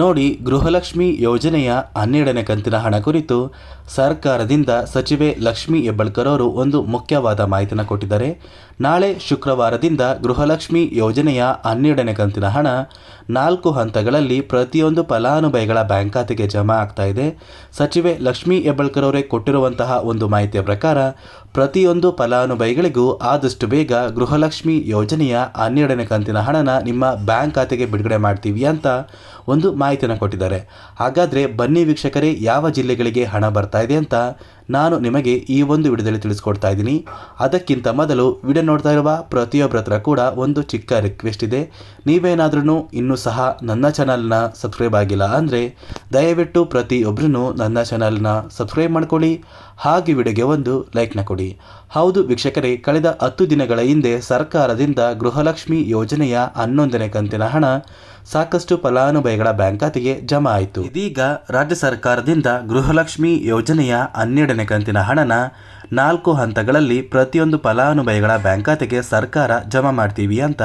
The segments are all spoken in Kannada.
ನೋಡಿ ಗೃಹಲಕ್ಷ್ಮಿ ಯೋಜನೆಯ ಹನ್ನೆರಡನೇ ಕಂತಿನ ಹಣ ಕುರಿತು ಸರ್ಕಾರದಿಂದ ಸಚಿವೆ ಲಕ್ಷ್ಮಿ ಹೆಬ್ಬಳ್ಕರ್ ಅವರು ಒಂದು ಮುಖ್ಯವಾದ ಮಾಹಿತಿನ ಕೊಟ್ಟಿದ್ದಾರೆ. ನಾಳೆ ಶುಕ್ರವಾರದಿಂದ ಗೃಹಲಕ್ಷ್ಮಿ ಯೋಜನೆಯ ಹನ್ನೆರಡನೇ ಕಂತಿನ ಹಣ ನಾಲ್ಕು ಹಂತಗಳಲ್ಲಿ ಪ್ರತಿಯೊಂದು ಫಲಾನುಭವಿಗಳ ಬ್ಯಾಂಕ್ ಖಾತೆಗೆ ಜಮಾ ಆಗ್ತಾ ಇದೆ. ಸಚಿವೆ ಲಕ್ಷ್ಮಿ ಹೆಬ್ಬಳ್ಕರ್ ಅವರೇ ಕೊಟ್ಟಿರುವಂತಹ ಒಂದು ಮಾಹಿತಿಯ ಪ್ರಕಾರ ಪ್ರತಿಯೊಂದು ಫಲಾನುಭವಿಗಳಿಗೂ ಆದಷ್ಟು ಬೇಗ ಗೃಹಲಕ್ಷ್ಮಿ ಯೋಜನೆಯ ಹನ್ನೆರಡನೇ ಕಂತಿನ ಹಣನ ನಿಮ್ಮ ಬ್ಯಾಂಕ್ ಖಾತೆಗೆ ಬಿಡುಗಡೆ ಮಾಡ್ತೀವಿ ಅಂತ ಒಂದು ಮಾಹಿತಿನ ಕೊಟ್ಟಿದ್ದಾರೆ. ಹಾಗಾದರೆ ಬನ್ನಿ ವೀಕ್ಷಕರೇ ಯಾವ ಜಿಲ್ಲೆಗಳಿಗೆ ಹಣ ಬರ್ತಾ ಇದೆ ಅಂತ ನಾನು ನಿಮಗೆ ಈ ಒಂದು ವಿಡಿಯೋದಲ್ಲಿ ತಿಳಿಸ್ಕೊಡ್ತಾ ಇದ್ದೀನಿ. ಅದಕ್ಕಿಂತ ಮೊದಲು ವಿಡಿಯೋ ನೋಡ್ತಾ ಇರುವ ಪ್ರತಿಯೊಬ್ಬರ ಹತ್ರ ಕೂಡ ಒಂದು ಚಿಕ್ಕ ರಿಕ್ವೆಸ್ಟ್ ಇದೆ. ನೀವೇನಾದ್ರೂ ಇನ್ನೂ ಸಹ ನನ್ನ ಚಾನಲ್ನ ಸಬ್ಸ್ಕ್ರೈಬ್ ಆಗಿಲ್ಲ ಅಂದರೆ ದಯವಿಟ್ಟು ಪ್ರತಿಯೊಬ್ಬರೂ ನನ್ನ ಚಾನಲ್ನ ಸಬ್ಸ್ಕ್ರೈಬ್ ಮಾಡ್ಕೊಳ್ಳಿ. ಹಾಗೆ ವಿಡಿಯೋಗೆ ಒಂದು ಲೈಕ್ನ ಕೊಡಿ. ಹೌದು ವೀಕ್ಷಕರೇ, ಕಳೆದ ಹತ್ತು ದಿನಗಳ ಹಿಂದೆ ಸರ್ಕಾರದಿಂದ ಗೃಹಲಕ್ಷ್ಮಿ ಯೋಜನೆಯ ಹನ್ನೊಂದನೇ ಕಂತಿನ ಹಣ ಸಾಕಷ್ಟು ಫಲಾನುಭವಿಗಳ ಬ್ಯಾಂಕ್ ಖಾತೆಗೆ ಜಮಾ ಆಯಿತು. ಇದೀಗ ರಾಜ್ಯ ಸರ್ಕಾರದಿಂದ ಗೃಹಲಕ್ಷ್ಮಿ ಯೋಜನೆಯ ಹನ್ನೆರಡನೇ ಕಂತಿನ ಹಣನ ನಾಲ್ಕು ಹಂತಗಳಲ್ಲಿ ಪ್ರತಿಯೊಂದು ಫಲಾನುಭವಿಗಳ ಬ್ಯಾಂಕ್ ಖಾತೆಗೆ ಸರ್ಕಾರ ಜಮಾ ಮಾಡ್ತೀವಿ ಅಂತ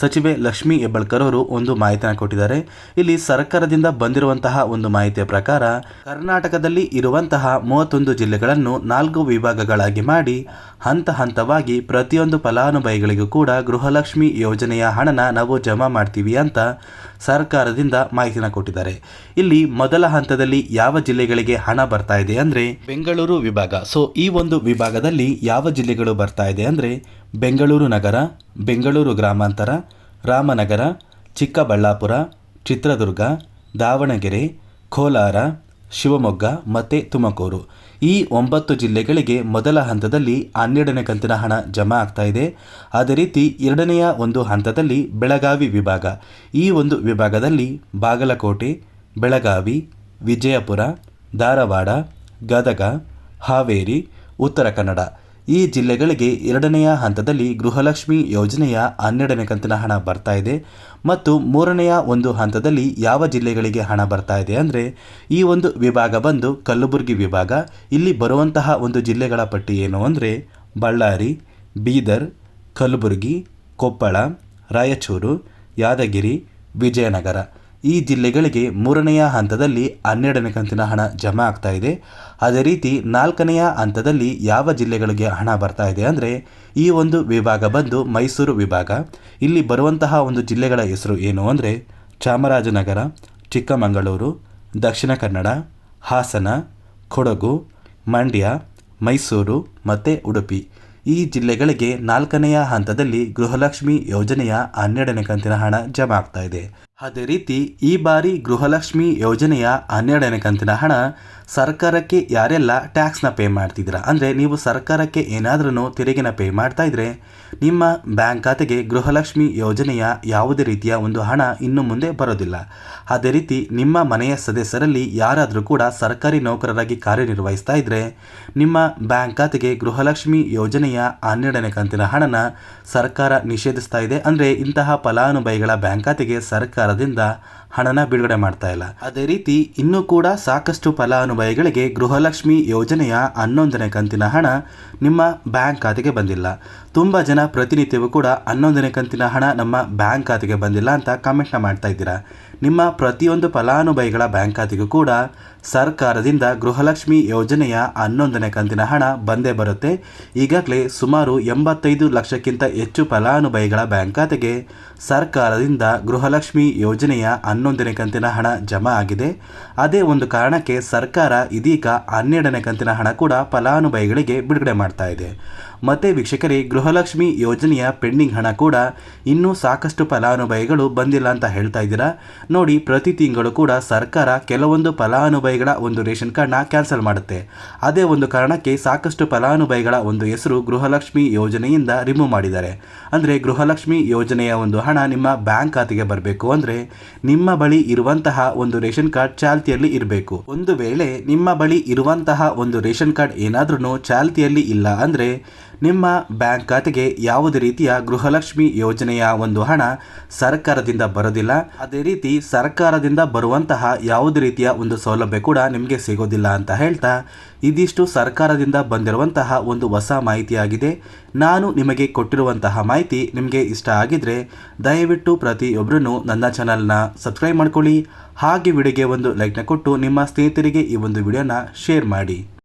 ಸಚಿವೆ ಲಕ್ಷ್ಮಿ ಹೆಬ್ಬಳ್ಕರ್ ಅವರು ಒಂದು ಮಾಹಿತಿಯನ್ನು ಕೊಟ್ಟಿದ್ದಾರೆ. ಇಲ್ಲಿ ಸರ್ಕಾರದಿಂದ ಬಂದಿರುವಂತಹ ಒಂದು ಮಾಹಿತಿಯ ಪ್ರಕಾರ ಕರ್ನಾಟಕದಲ್ಲಿ ಇರುವಂತಹ ಮೂವತ್ತೊಂದು ಜಿಲ್ಲೆಗಳನ್ನು ನಾಲ್ಕು ವಿಭಾಗಗಳಾಗಿ ಮಾಡಿ ಹಂತ ಹಂತವಾಗಿ ಪ್ರತಿಯೊಂದು ಫಲಾನುಭವಿಗಳಿಗೂ ಕೂಡ ಗೃಹಲಕ್ಷ್ಮಿ ಯೋಜನೆಯ ಹಣನ ನಾವು ಜಮಾ ಮಾಡ್ತೀವಿ ಅಂತ ಸರ್ಕಾರದಿಂದ ಮಾಹಿತಿನ ಕೊಟ್ಟಿದ್ದಾರೆ. ಇಲ್ಲಿ ಮೊದಲ ಹಂತದಲ್ಲಿ ಯಾವ ಜಿಲ್ಲೆಗಳಿಗೆ ಹಣ ಬರ್ತಾ ಇದೆ ಅಂದರೆ ಬೆಂಗಳೂರು ವಿಭಾಗ. ಸೊ ಈ ಒಂದು ವಿಭಾಗದಲ್ಲಿ ಯಾವ ಜಿಲ್ಲೆಗಳು ಬರ್ತಾ ಇದೆ ಅಂದರೆ ಬೆಂಗಳೂರು ನಗರ, ಬೆಂಗಳೂರು ಗ್ರಾಮಾಂತರ, ರಾಮನಗರ, ಚಿಕ್ಕಬಳ್ಳಾಪುರ, ಚಿತ್ರದುರ್ಗ, ದಾವಣಗೆರೆ, ಕೋಲಾರ, ಶಿವಮೊಗ್ಗ ಮತ್ತು ತುಮಕೂರು. ಈ ಒಂಬತ್ತು ಜಿಲ್ಲೆಗಳಿಗೆ ಮೊದಲ ಹಂತದಲ್ಲಿ ಹನ್ನೆರಡನೇ ಕಂತಿನ ಹಣ ಜಮಾ ಆಗ್ತಾ ಇದೆ. ಅದೇ ರೀತಿ ಎರಡನೆಯ ಒಂದು ಹಂತದಲ್ಲಿ ಬೆಳಗಾವಿ ವಿಭಾಗ. ಈ ಒಂದು ವಿಭಾಗದಲ್ಲಿ ಬಾಗಲಕೋಟೆ, ಬೆಳಗಾವಿ, ವಿಜಯಪುರ, ಧಾರವಾಡ, ಗದಗ, ಹಾವೇರಿ ಉತ್ತರ ಕನ್ನಡ. ಈ ಜಿಲ್ಲೆಗಳಿಗೆ ಎರಡನೆಯ ಹಂತದಲ್ಲಿ ಗೃಹಲಕ್ಷ್ಮಿ ಯೋಜನೆಯ ಹನ್ನೆರಡನೇ ಕಂತಿನ ಹಣ ಬರ್ತಾ ಇದೆ ಮತ್ತು ಮೂರನೆಯ ಒಂದು ಹಂತದಲ್ಲಿ ಯಾವ ಜಿಲ್ಲೆಗಳಿಗೆ ಹಣ ಬರ್ತಾ ಇದೆ ಅಂದರೆ ಈ ಒಂದು ವಿಭಾಗ ಬಂದು ಕಲಬುರಗಿ ವಿಭಾಗ, ಇಲ್ಲಿ ಬರುವಂತಹ ಒಂದು ಜಿಲ್ಲೆಗಳ ಪಟ್ಟಿ ಏನು ಅಂದರೆ ಬಳ್ಳಾರಿ, ಬೀದರ್, ಕಲಬುರಗಿ, ಕೊಪ್ಪಳ, ರಾಯಚೂರು, ಯಾದಗಿರಿ, ವಿಜಯನಗರ. ಈ ಜಿಲ್ಲೆಗಳಿಗೆ ಮೂರನೆಯ ಹಂತದಲ್ಲಿ ಹನ್ನೆರಡನೇ ಕಂತಿನ ಹಣ ಜಮಾ ಆಗ್ತಾ ಇದೆ. ಅದೇ ರೀತಿ ನಾಲ್ಕನೆಯ ಹಂತದಲ್ಲಿ ಯಾವ ಜಿಲ್ಲೆಗಳಿಗೆ ಹಣ ಬರ್ತಾ ಇದೆ ಅಂದರೆ ಈ ಒಂದು ವಿಭಾಗ ಬಂದು ಮೈಸೂರು ವಿಭಾಗ. ಇಲ್ಲಿ ಬರುವಂತಹ ಒಂದು ಜಿಲ್ಲೆಗಳ ಹೆಸರು ಏನು ಅಂದರೆ ಚಾಮರಾಜನಗರ, ಚಿಕ್ಕಮಗಳೂರು, ದಕ್ಷಿಣ ಕನ್ನಡ, ಹಾಸನ, ಕೊಡಗು, ಮಂಡ್ಯ, ಮೈಸೂರು ಮತ್ತು ಉಡುಪಿ. ಈ ಜಿಲ್ಲೆಗಳಿಗೆ ನಾಲ್ಕನೆಯ ಹಂತದಲ್ಲಿ ಗೃಹಲಕ್ಷ್ಮಿ ಯೋಜನೆಯ ಹನ್ನೆರಡನೇ ಕಂತಿನ ಹಣ ಜಮಾ ಆಗ್ತಾ ಇದೆ. ಅದೇ ರೀತಿ ಈ ಬಾರಿ ಗೃಹಲಕ್ಷ್ಮಿ ಯೋಜನೆಯ ಹನ್ನೆರಡನೇ ಕಂತಿನ ಹಣ ಸರ್ಕಾರಕ್ಕೆ ಯಾರೆಲ್ಲ ಟ್ಯಾಕ್ಸ್ನ ಪೇ ಮಾಡ್ತಿದ್ದೀರಾ ಅಂದರೆ ನೀವು ಸರ್ಕಾರಕ್ಕೆ ಏನಾದರೂ ತೆರಿಗೆನ ಪೇ ಮಾಡ್ತಾ ಇದ್ರೆ ನಿಮ್ಮ ಬ್ಯಾಂಕ್ ಖಾತೆಗೆ ಗೃಹಲಕ್ಷ್ಮಿ ಯೋಜನೆಯ ಯಾವುದೇ ರೀತಿಯ ಒಂದು ಹಣ ಇನ್ನು ಮುಂದೆ ಬರೋದಿಲ್ಲ. ಅದೇ ರೀತಿ ನಿಮ್ಮ ಮನೆಯ ಸದಸ್ಯರಲ್ಲಿ ಯಾರಾದರೂ ಕೂಡ ಸರ್ಕಾರಿ ನೌಕರರಾಗಿ ಕಾರ್ಯನಿರ್ವಹಿಸ್ತಾ ಇದ್ರೆ ನಿಮ್ಮ ಬ್ಯಾಂಕ್ ಖಾತೆಗೆ ಗೃಹಲಕ್ಷ್ಮಿ ಯೋಜನೆಯ ಹನ್ನೆರಡನೇ ಕಂತಿನ ಹಣನ ಸರ್ಕಾರ ನಿಷೇಧಿಸ್ತಾ ಇದೆ. ಅಂದರೆ ಇಂತಹ ಫಲಾನುಭವಿಗಳ ಬ್ಯಾಂಕ್ ಖಾತೆಗೆ ಸರ್ಕಾರದಿಂದ ಹಣನ ಬಿಡುಗಡೆ ಮಾಡ್ತಾ ಇಲ್ಲ. ಅದೇ ರೀತಿ ಇನ್ನೂ ಕೂಡ ಸಾಕಷ್ಟು ಫಲಾನುಭವಿಗಳಿಗೆ ಗೃಹಲಕ್ಷ್ಮಿ ಯೋಜನೆಯ ಹನ್ನೊಂದನೇ ಕಂತಿನ ಹಣ ನಿಮ್ಮ ಬ್ಯಾಂಕ್ ಖಾತೆಗೆ ಬಂದಿಲ್ಲ. ತುಂಬ ಜನ ಪ್ರತಿನಿತ್ಯವೂ ಕೂಡ ಹನ್ನೊಂದನೇ ಕಂತಿನ ಹಣ ನಮ್ಮ ಬ್ಯಾಂಕ್ ಖಾತೆಗೆ ಬಂದಿಲ್ಲ ಅಂತ ಕಮೆಂಟ್ನ ಮಾಡ್ತಾ ಇದ್ದೀರಾ. ನಿಮ್ಮ ಪ್ರತಿಯೊಂದು ಫಲಾನುಭವಿಗಳ ಬ್ಯಾಂಕ್ ಖಾತೆಗೂ ಕೂಡ ಸರ್ಕಾರದಿಂದ ಗೃಹಲಕ್ಷ್ಮಿ ಯೋಜನೆಯ ಹನ್ನೊಂದನೇ ಕಂತಿನ ಹಣ ಬಂದೇ ಬರುತ್ತೆ. ಈಗಾಗಲೇ ಸುಮಾರು ಎಂಬತ್ತೈದು ಲಕ್ಷಕ್ಕಿಂತ ಹೆಚ್ಚು ಫಲಾನುಭವಿಗಳ ಬ್ಯಾಂಕ್ ಖಾತೆಗೆ ಸರ್ಕಾರದಿಂದ ಗೃಹಲಕ್ಷ್ಮಿ ಯೋಜನೆಯ ಹನ್ನೊಂದನೇ ಕಂತಿನ ಹಣ ಜಮಾ ಆಗಿದೆ. ಅದೇ ಒಂದು ಕಾರಣಕ್ಕೆ ಸರ್ಕಾರ ಇದೀಗ ಹನ್ನೆರಡನೇ ಕಂತಿನ ಹಣ ಕೂಡ ಫಲಾನುಭವಿಗಳಿಗೆ ಬಿಡುಗಡೆ ಮಾಡ್ತಾ ಇದೆ. ಮತ್ತೆ ವೀಕ್ಷಕರೇ, ಗೃಹಲಕ್ಷ್ಮಿ ಯೋಜನೆಯ ಪೆಂಡಿಂಗ್ ಹಣ ಕೂಡ ಇನ್ನೂ ಸಾಕಷ್ಟು ಫಲಾನುಭವಿಗಳು ಬಂದಿಲ್ಲ ಅಂತ ಹೇಳ್ತಾ ಇದ್ದೀರಾ? ನೋಡಿ, ಪ್ರತಿ ತಿಂಗಳು ಕೂಡ ಸರ್ಕಾರ ಕೆಲವೊಂದು ಫಲಾನುಭವಿಗಳ ಒಂದು ರೇಷನ್ ಕಾರ್ಡ್ನ ಕ್ಯಾನ್ಸಲ್ ಮಾಡುತ್ತೆ. ಅದೇ ಒಂದು ಕಾರಣಕ್ಕೆ ಸಾಕಷ್ಟು ಫಲಾನುಭವಿಗಳ ಒಂದು ಹೆಸರು ಗೃಹಲಕ್ಷ್ಮಿ ಯೋಜನೆಯಿಂದ ರಿಮೂವ್ ಮಾಡಿದ್ದಾರೆ. ಅಂದರೆ ಗೃಹಲಕ್ಷ್ಮಿ ಯೋಜನೆಯ ಒಂದು ಹಣ ನಿಮ್ಮ ಬ್ಯಾಂಕ್ ಖಾತೆಗೆ ಬರಬೇಕು ಅಂದರೆ ನಿಮ್ಮ ಬಳಿ ಇರುವಂತಹ ಒಂದು ರೇಷನ್ ಕಾರ್ಡ್ ಚಾಲ್ತಿಯಲ್ಲಿ ಇರಬೇಕು. ಒಂದು ವೇಳೆ ನಿಮ್ಮ ಬಳಿ ಇರುವಂತಹ ಒಂದು ರೇಷನ್ ಕಾರ್ಡ್ ಏನಾದ್ರೂ ಚಾಲ್ತಿಯಲ್ಲಿ ಇಲ್ಲ ಅಂದರೆ ನಿಮ್ಮ ಬ್ಯಾಂಕ್ ಖಾತೆಗೆ ಯಾವುದೇ ರೀತಿಯ ಗೃಹಲಕ್ಷ್ಮಿ ಯೋಜನೆಯ ಒಂದು ಹಣ ಸರ್ಕಾರದಿಂದ ಬರೋದಿಲ್ಲ. ಅದೇ ರೀತಿ ಸರ್ಕಾರದಿಂದ ಬರುವಂತಹ ಯಾವುದೇ ರೀತಿಯ ಒಂದು ಸೌಲಭ್ಯ ಕೂಡ ನಿಮಗೆ ಸಿಗೋದಿಲ್ಲ ಅಂತ ಹೇಳ್ತಾ ಇದಿಷ್ಟು ಸರ್ಕಾರದಿಂದ ಬಂದಿರುವಂತಹ ಒಂದು ಹೊಸ ಮಾಹಿತಿಯಾಗಿದೆ. ನಾನು ನಿಮಗೆ ಕೊಟ್ಟಿರುವಂತಹ ಮಾಹಿತಿ ನಿಮಗೆ ಇಷ್ಟ ಆಗಿದ್ರೆ ದಯವಿಟ್ಟು ಪ್ರತಿಯೊಬ್ಬರೂ ನನ್ನ ಚಾನಲ್ನ ಸಬ್ಸ್ಕ್ರೈಬ್ ಮಾಡ್ಕೊಳ್ಳಿ. ಹಾಗೆ ವಿಡಿಯೋಗೆ ಒಂದು ಲೈಕ್ನ ಕೊಟ್ಟು ನಿಮ್ಮ ಸ್ನೇಹಿತರಿಗೆ ಈ ಒಂದು ವಿಡಿಯೋನ ಶೇರ್ ಮಾಡಿ.